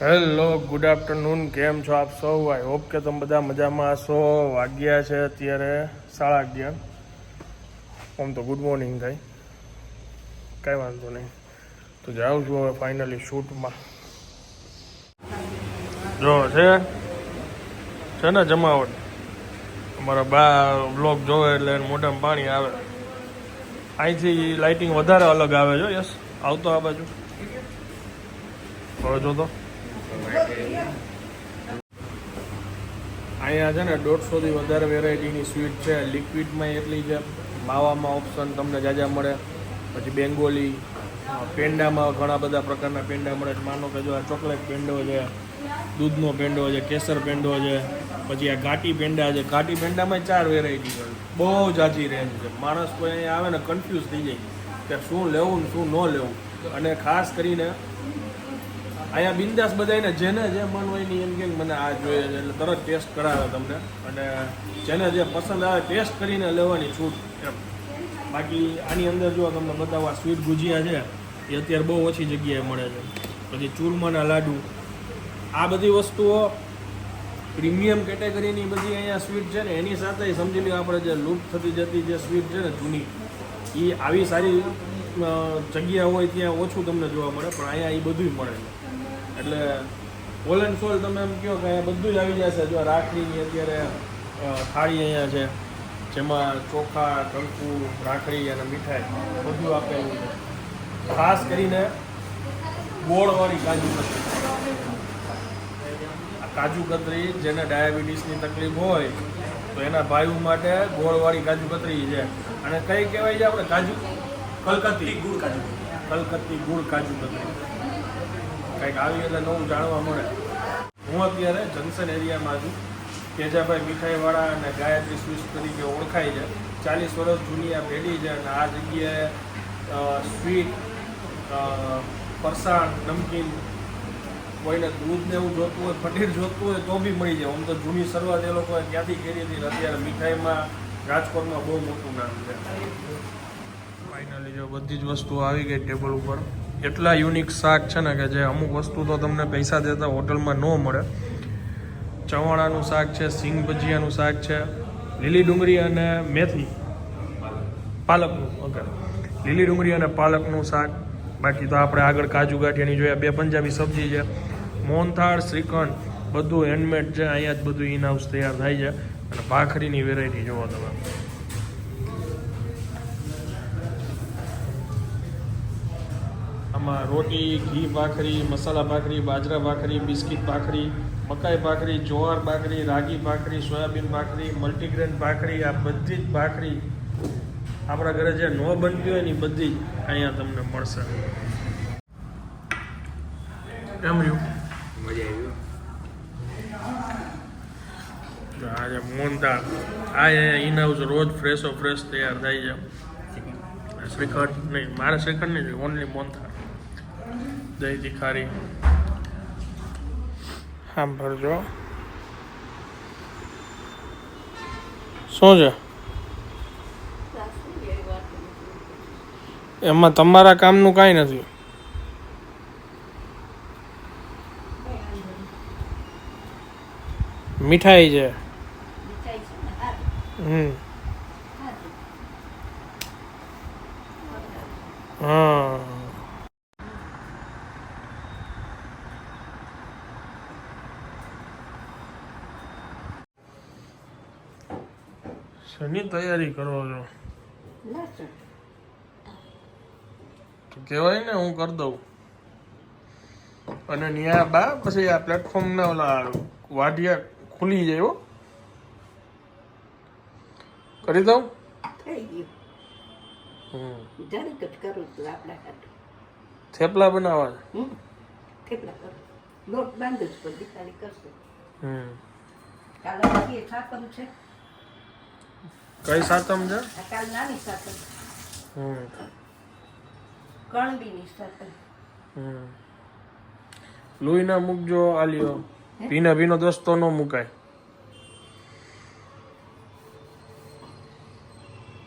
Hello good afternoon કેમ છો આપ સૌ? આઈ હોપ કે તમે બધા મજામાં હશો. વાગ્યા છે અત્યારે સાડા અગિયાર. આમ તો ગુડ મોર્નિંગ થાય. કાંઈ વાંધો નહીં. તો જાઉં છું હવે ફાઇનલી શૂટમાં જો, છે? છે ને જમાવટ? અમારા બા બ્લોક જોવે એટલે મોઢામાં પાણી આવે. અહીંથી લાઇટિંગ વધારે અલગ આવે છે યસ આવતો આ બાજુ. હવે જો તો અહીંયા છે ને દોઢસોથી વધારે વેરાયટીની સ્વીટ છે. લિક્વિડમાં એટલી છે. માવામાં ઓપ્શન તમને જાજા મળે. પછી બેંગોલી પેંડામાં ઘણા બધા પ્રકારના પેંડા મળે માનો કે જો આ ચોકલેટ પેંડો છે, દૂધનો પેંડો છે, કેસર પેંડો છે, પછી આ ઘાટી પેંડા છે. ઘાટી પેંડામાં ચાર વેરાયટી છે. બહુ જાજી રેન્જ છે. માણસ કોઈ અહીંયા આવે ને કન્ફ્યુઝ થઈ જાય કે શું લેવું ને શું ન લેવું. અને ખાસ કરીને અહીંયા બિંદાસ બધાને જેને જે મન હોય ને એમ કે મને આ જોઈએ છે. એટલે તરત ટેસ્ટ કરાવે તમને. અને જેને જે પસંદ આવે ટેસ્ટ કરીને લેવાની છૂટ એમ. બાકી આની અંદર જો તમને બતાવવા સ્વીટ ગુજિયા છે, એ અત્યારે બહુ ઓછી જગ્યાએ મળે છે. પછી ચૂરમાના લાડુ. આ બધી વસ્તુઓ પ્રીમિયમ કેટેગરીની બધી અહીંયા સ્વીટ છે ને, એની સાથે સમજી લો આપણે જે લુપ્ત થતી જતી જે સ્વીટ છે ને જૂની એ આવી સારી જગ્યા હોય ત્યાં ઓછું તમને જોવા મળે, પણ અહીંયા એ બધું મળે છે. એટલે ઓલ એન્ડ સોલ તમે એમ કહો કે અહીંયા બધું જ આવી જશે જો રાખડી અત્યારે થાળી અહીંયા છે જેમાં ચોખા કંકુ રાખડી અને મીઠાઈ બધું આપેલું છે. ખાસ કરીને ગોળવાળી કાજુ કતરી. આ કાજુ કતરી જેને ડાયાબિટીસની તકલીફ હોય તો એના ભાઈઓ માટે ગોળવાળી કાજુ કતરી છે. અને કઈ કહેવાય છે આપણે? કાજુ? કલકત્તી. ગુળ કાજુ કલકત્તી ગુળ કાજુ કતરી. કંઈક આવી એટલે નવું જાણવા મળે. હું અત્યારે જંકશન એરિયામાં છું. કેજાભાઈ મીઠાઈવાળા અને ગાયત્રી સ્વીટ્સ તરીકે ઓળખાય છે. ચાલીસ વર્ષ જૂની આ પેઢી છે અને આ જગ્યાએ સ્વીટ ફરસાણ, નમકીન, કોઈને દૂધ ને એવું જોતું હોય, પનીર જોતું હોય તો બી મળી જાય. આમ તો જૂની શરૂઆત એ લોકોએ ક્યાંથી કરી હતી અત્યારે મીઠાઈમાં રાજકોટમાં બહુ મોટું નામ છે. ફાઇનલી જો બધી જ વસ્તુઓ આવી ગઈ ટેબલ ઉપર. એટલા યુનિક શાક છે ને કે જે અમુક વસ્તુ તો તમને પૈસા દેતા હોટલમાં ન મળે. ચવાણાનું શાક છે, સિંગ ભજીયાનું શાક છે, લીલી ડુંગળી અને મેથી. પાલકનું, ઓકે. લીલી ડુંગળી અને પાલકનું શાક. બાકી તો આપણે આગળ કાજુ ગાંઠિયાની જોયા બે પંજાબી સબ્જી છે. મોહનથાળ, શ્રીખંડ, બધું હેન્ડમેડ છે. અહીંયા જ બધું ઇન હાઉસ તૈયાર થાય છે. અને ભાખરીની વેરાયટી જોવો તમે. આમાં રોટી ઘી ભાખરી મસાલા ભાખરી બાજરા ભાખરી બિસ્કિટ ભાખરી મકાઈ ભાખરી જુવાર ભાખરી રાગી ભાખરી સોયાબીન ભાખરી મલ્ટીગ્રેન ભાખરી આ બધી જ ભાખરી આપણા ઘરે જે ન બનતી હોય ને બધી જ અહીંયા તમને મળશે. કેમ રહ્યું? આજે મોનતા આ ઇન હાઉસ રોજ ફ્રેશો ફ્રેશ તૈયાર થાય છે. શ્રીખંડ. નહીં મારે શ્રીખંડ નહીં ઓનલી મોહનથાળ. દહીં તીખારી સાંભળજો. શું છે? એમાં તમારા કામનું કાંઈ નથી? મીઠાઈ છે? હમ. હા. શેની તૈયારી કરો છો. તો કહેવાય ને હું કરી દઉં. અને ન્યા બા પછી આ પ્લેટફોર્મના ઓલા વાઢિયા ખુલી જાય હો. કરી દઉં? છું થેપલા બનાવવા? છે? થેપલા કરું લોટ બાંધું જ દીકરી કરશું. હમ. કાલે છે. કઈ સાતમ છે? કાલ નાની સાતમ. હમ. કણબીની સાતમ. હમ. લોહી ના મૂકજો આલ્યો. ભીના ભીનો દોસ્તો ન મુકાય.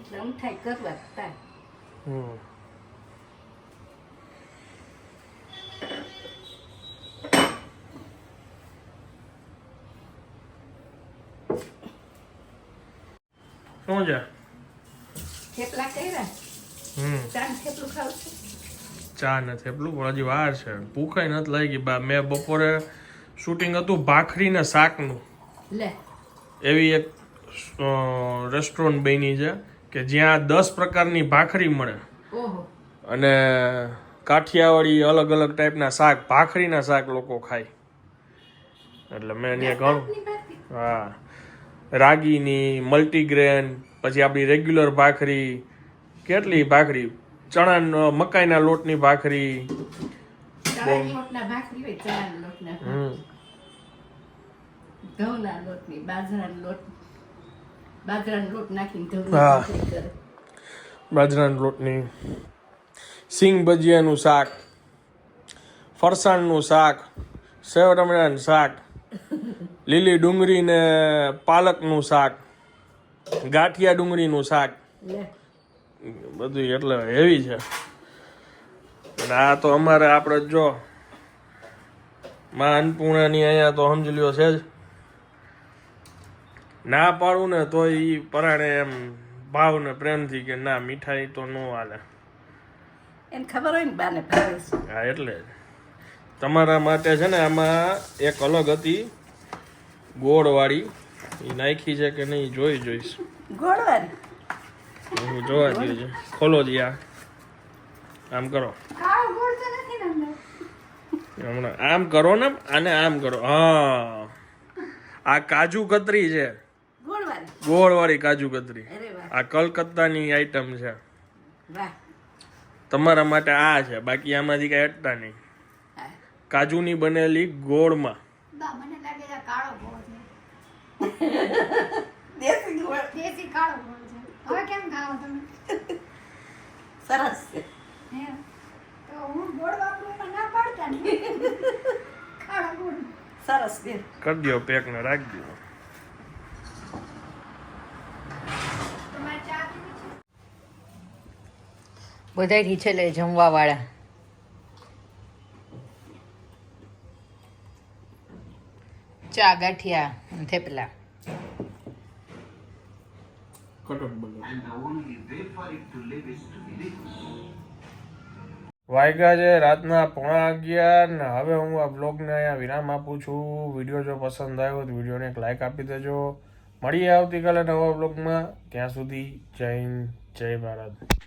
એટલે થાય કરવા હમ. શું છે થેપલા કર્યા હમ ચાર થેપલું ખાવ છે ચા ને થેપલું પણ હજી વાર છે ભૂખાઈ નથી લાગી બા મેં બપોરે શૂટિંગ હતું ભાખરી ને શાકનું લે એવી એક રેસ્ટોરન્ટ બની છે કે જ્યાં દસ પ્રકારની ભાખરી મળે. અને કાઠિયાવાડી અલગ અલગ ટાઈપના શાક ભાખરીના શાક લોકો ખાય. એટલે મેં ત્યાં ઘણું હા. રાગીની મલ્ટીગ્રેન પછી આપણી રેગ્યુલર ભાખરી કેટલી ભાખરી? ચણા મકાઈના લોટની ભાખરી. બાજરાના લોટની. સિંગ ભજીયાનું શાક. ફરસાણનું શાક. સેવ ટમેટાનું શાક. લીલી ડુંગળી ને પાલકનું શાક ગાંઠિયા ડુંગળીનું શાક. બધું એટલે હેવી છે. અને આ તો અમારે આપણે જો માં અન્નપૂર્ણાની અહીંયા તો સમજી લ્યો છે જ. ના પાડું ને તો એ પરાણે એમ ભાવ ને પ્રેમથી કે ના મીઠાઈ તો ન હાલે. એને ખબર હોય ને બાને હા એટલે તમારા માટે છે ને આમાં એક અલગ હતી ગોળવાળી. એ નાખી છે કે નહીં જોઈ જોઈશ. ગોળવાળી? હું જોવા દઉં છે. ખોલો જી આ. આમ કરો. કાળો ગોળ તો નથી ને અંદર? હમણાં આમ કરો ને આને આમ કરો. હા. આ કાજુ કતરી છે. ગોળવાળી? કાજુ કતરી. આ કલકત્તાની આઈટમ છે. તમારા માટે આ છે બાકી આમાંથી કઈ અટતા નહીં. કાજુની બનેલી ગોળમાં. બા મને લાગે છે કાળો દેશી ગોળ દેશી કાળો ગોળ છે. હવે કેમ ખાઓ તમે? સરસ છે. તો હું ગોળ વાપરું ના પાડતા કાળો ગોળ સરસ છે કરી દો પેક ને રાખી દો તમારે ચા પીવી છે? બધાયથી છેલ્લે જમવા વાળા ચા ગાંઠિયા થેપલા. વાગ્યા છે, રાતના પોણા અગિયાર ને હવે હું આ બ્લોગને અહીંયા વિરામ આપું છું. વીડિયો જો પસંદ આવ્યો તો વિડીયોને એક લાઇક આપી દેજો. મળીએ આવતીકાલે નવા બ્લોગમાં ત્યાં સુધી જય હિન્દ, જય ભારત.